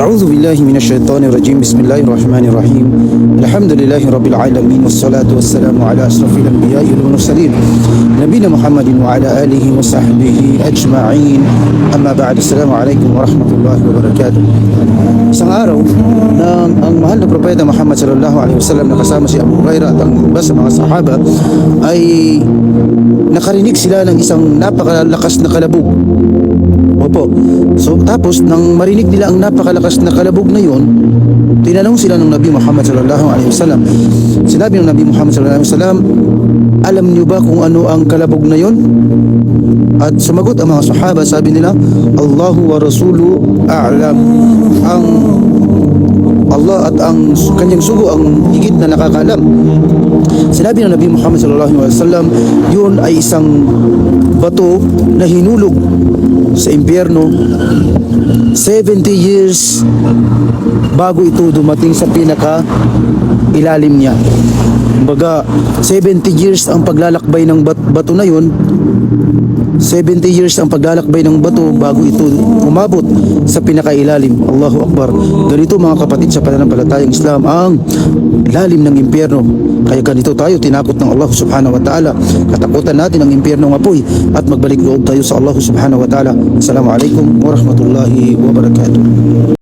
أعوذ بالله من الشيطان الرجيم بسم الله الرحمن الرحيم الحمد لله رب العالمين والصلاة والسلام على أشرف الأنبياء والمرسلين نبينا محمد وعلى آله وصحبه أجمعين أما بعد السلام عليكم ورحمة الله وبركاته Isang araw na ang mahal na propeta Muhammad sallallahu alaihi wasallam na kasama si Abu Hurairah at ang iba sa mga sahaba ay nakarinig sila ng isang napakalakas na kalabog Opo. So tapos nang marinig nila ang napakalakas na kalabog na yon, tinanong sila ng Nabi Muhammad sallallahu alaihi wasallam. Sinabi ng Nabi Muhammad sallallahu alaihi wasallam, alam niyo ba kung ano ang kalabog na yon? At sumagot ang mga sahaba, sabi nila, Allahu wa Rasulu a'lam. Ang Allah at ang kanyang sugo ang higit na nakakalam. Sinabi ng Nabi Muhammad sallallahu alaihi wasallam, yun ay isang bato na hinulog sa impyerno 70 years bago ito dumating sa pinaka ilalim niya. Kumbaga, 70 years ang paglalakbay ng bat- bato na yun 70 years ang paglalakbay ng bato bago ito umabot sa pinakailalim. Allahu Akbar. Ganito mga kapatid sa pananampalatayang Islam ang lalim ng impyerno. Kaya ganito tayo tinakot ng Allah subhanahu wa ta'ala. Katakutan natin ang impyerno ng apoy at magbalik loob tayo sa Allah subhanahu wa ta'ala. Assalamualaikum warahmatullahi wabarakatuh.